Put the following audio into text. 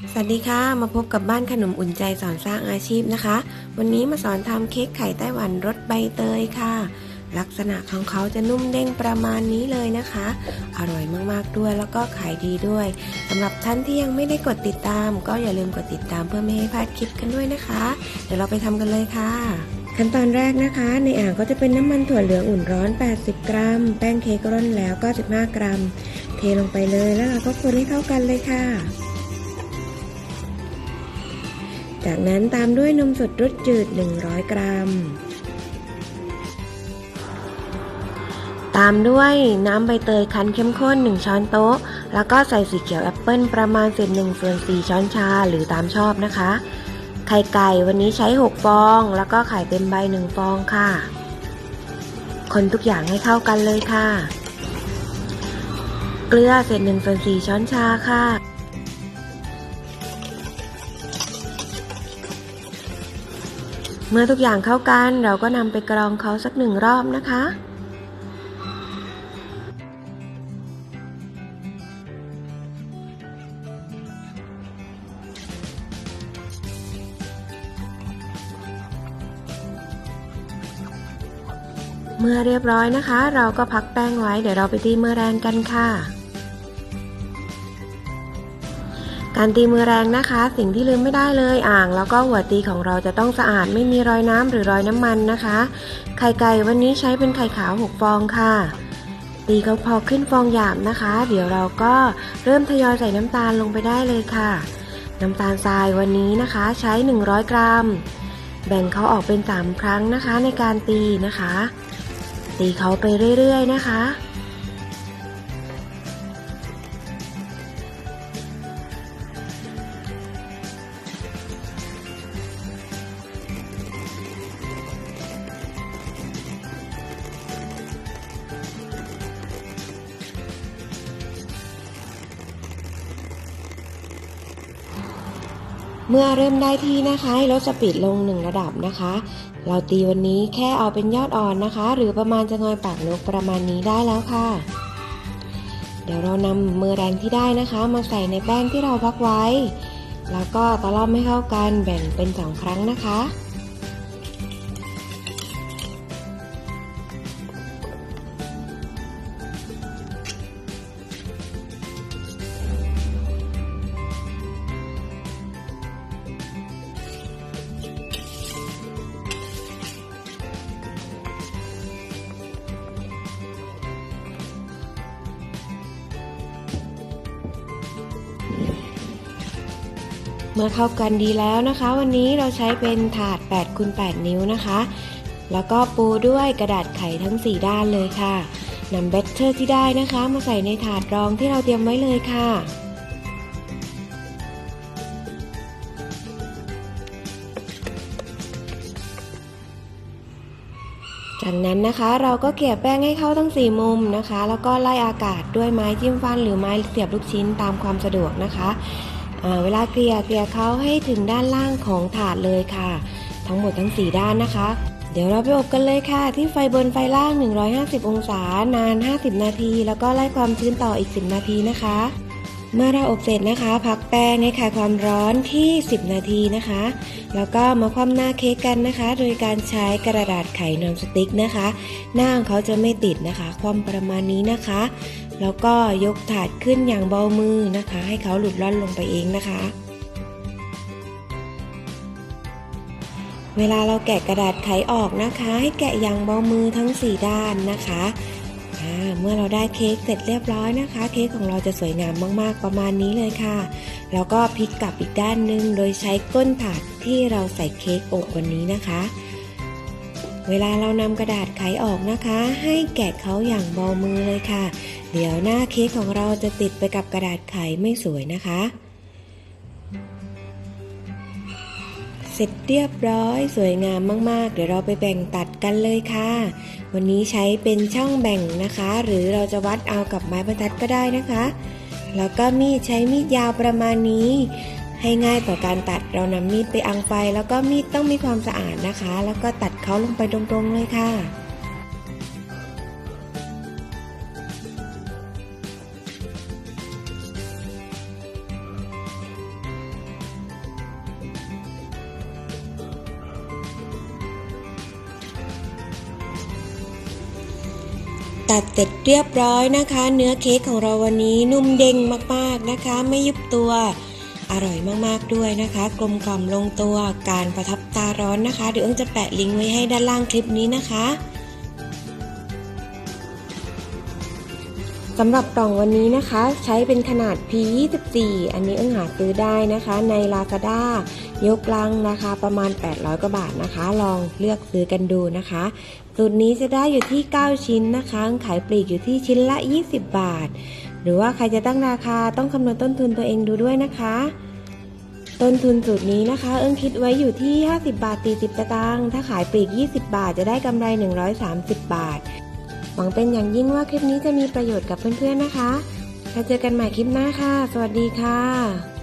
สวัสดีค่ะมาพบกับบ้านขนมอุ่นใจสอนสร้างอาชีพนะคะ วันนี้มาสอนทำเค้กไข่ไต้หวันรสใบเตยค่ะ ลักษณะของเขาจะนุ่มเด้งประมาณนี้เลยนะคะ อร่อยมากๆด้วยแล้วก็ขายดีด้วยสำหรับท่านที่ยังไม่ได้กดติดตาม ก็อย่าลืมกดติดตามเพื่อไม่ให้พลาดคลิปกันด้วยนะคะ เดี๋ยวเราไปทำกันเลยค่ะขั้นตอนแรกนะคะ ในอ่างก็จะเป็นน้ำมันถั่วเหลืองอุ่นร้อน 80 กรัม แป้งเค้กร่อนแล้ว 95 กรัม เทลงไปเลยแล้วเราก็คนให้เข้ากันเลยค่ะ จากนั้นตามด้วยนมสดรสจืด 100 กรัม ตามด้วยน้ำใบเตยคั้นเข้มข้น 1 ช้อนโต๊ะ แล้วก็ใส่สีเขียวแอปเปิลประมาณเศษหนึ่งส่วน4ช้อนชาหรือตามชอบนะคะ ไข่ไก่วันนี้ใช้ 6 ฟอง แล้วก็ไข่เต็มใบ 1 ฟองค่ะ คนทุกอย่างให้เข้ากันเลยค่ะ เกลือเศษ1ส่วน4ช้อนชาค่ะ เมื่อทุกอย่างเข้ากันเราก็นำไปกรองเขาสักหนึ่งรอบนะคะ เมื่อเรียบร้อยนะคะ เราก็พักแป้งไว้เดี๋ยวเราไปตีเมือแรงกันค่ะ การตีมือแรงนะคะ สิ่งที่ลืมไม่ได้เลยอ่าง แล้วก็หัวตีของเราจะต้องสะอาดไม่มีรอยน้ำหรือรอยน้ำมันนะคะ ไข่ไก่วันนี้ใช้เป็นไข่ขาว6ฟองค่ะ ตีเขาพอขึ้นฟองหยาบนะคะ เดี๋ยวเราก็เริ่มทยอยใส่น้ำตาลลงไปได้เลยค่ะ น้ำตาลทรายวันนี้นะคะใช้ 100 กรัม แบ่งเขาออกเป็น 3 ครั้งนะคะในการตีนะคะ ตีเขาไปเรื่อยๆนะคะ เมื่อเริ่มได้ที่นะคะให้ลดสปีดลงหนึ่งระดับนะคะ เราตีวันนี้แค่เอาเป็นยอดอ่อนนะคะ หรือประมาณจะงอยปากนกประมาณนี้ได้แล้วค่ะ เดี๋ยวเรานำมือแรงที่ได้นะคะ มาใส่ในแป้งที่เราพักไว้ แล้วก็ตะล่อมให้เข้ากันแบ่งเป็นสองครั้งนะคะ มื่อเข้ากันดีแล้วนะคะ วันนี้เราใช้เป็นถาด8คูณ8นิ้วนะคะ แล้วก็ปูด้วยกระดาษไขทั้ง 4 ด้านเลยค่ะนำแบตเตอร์ที่ได้นะคะ มาใส่ในถาดรองที่เราเตรียมไว้เลยค่ะจากนั้นนะคะเราก็เกลี่ยแป้งให้เข้าทั้ง 4 มุมนะคะ แล้วก็ไล่อากาศด้วยไม้จิ้มฟันหรือไม้เสียบลูกชิ้นตามความสะดวกนะคะ เวลาเกลี่ยเกลี่ยเขาให้ถึงด้านล่างของถาดเลยค่ะ ทั้งหมดทั้ง 4 ด้านนะคะ เดี๋ยวเราไปอบกันเลยค่ะ ที่ไฟบนไฟล่าง 150 องศานาน 50 นาที แล้วก็ไล่ความชื้นต่ออีก 10 นาทีนะคะ เมื่อเราอบเสร็จนะคะ พักแป้งให้คลายความร้อนที่ 10 นาทีนะคะ แล้วก็มาคว่ำหน้าเค้กกันนะคะ โดยการใช้กระดาษไขนอนสติ๊กนะคะ หน้าของเขาจะไม่ติดนะคะ ความประมาณนี้นะคะ แล้วก็ยกถาดขึ้นอย่างเบามือนะคะ ให้เขาหลุดล่อนลงไปเองนะคะ เวลาเราแกะกระดาษไขออกนะคะ ให้แกะอย่างเบามือทั้ง 4 ด้านนะคะเมื่อเราได้เค้กเสร็จเรียบร้อยนะคะ เค้กของเราจะสวยงามมากๆประมาณนี้เลยค่ะ แล้วก็พลิกกลับอีกด้านหนึ่งโดยใช้ก้นถาดที่เราใส่เค้กอบวันนี้นะคะ เวลาเรานำกระดาษไขออกนะคะ ให้แกะเขาอย่างเบามือเลยค่ะ เดี๋ยวหน้าเค้กของเราจะติดไปกับกระดาษไขไม่สวยนะคะ เสร็จเรียบร้อยสวยงามมาก ๆ เดี๋ยวเราไปแบ่งตัดกันเลยค่ะ วันนี้ใช้เป็นช่องแบ่งนะคะ หรือเราจะวัดเอากับไม้บรรทัดก็ได้นะคะ แล้วก็มีดใช้มีดยาวประมาณนี้ ให้ง่ายต่อการตัดเรานำมีดไปอังไฟ แล้วก็มีดต้องมีความสะอาดนะคะ แล้วก็ตัดเขาลงไปตรงๆเลยค่ะตัดเสร็จเรียบร้อยนะคะ เนื้อเค้กของเราวันนี้นุ่มเด้งมากๆนะคะ ไม่ยุบตัว อร่อยมากๆด้วยนะคะ กลมกล่อมลงตัวการประทับตาร้อนนะคะ เดี๋ยวเอิ้งจะแปะลิงก์ไว้ให้ด้านล่างคลิปนี้นะคะสำหรับกล่องวันนี้นะคะ ใช้เป็นขนาด P24 อันนี้เอิ้งหาซื้อได้นะคะ ใน Lazada ยกลังนะคะประมาณ 800 กว่าบาทนะคะ ลองเลือกซื้อกันดูนะคะสูตรนี้จะได้อยู่ที่ 9 ชิ้นนะคะ ขายปลีกอยู่ที่ชิ้นละ 20 บาท หรือว่าใครจะตั้งราคาต้องคำนวณต้นทุนตัวเองดูด้วยนะคะ ต้นทุนสูตรนี้นะคะ เอิ้งคิดไว้อยู่ที่ 50 บาท 40สตางถ้าขายปลีก 20 บาทจะได้กำไร 130 บาท หวังเป็นอย่างยิ่งว่าคลิปนี้จะมีประโยชน์กับเพื่อนๆนะคะแล้วเจอกันใหม่คลิปหน้าค่ะ สวัสดีค่ะ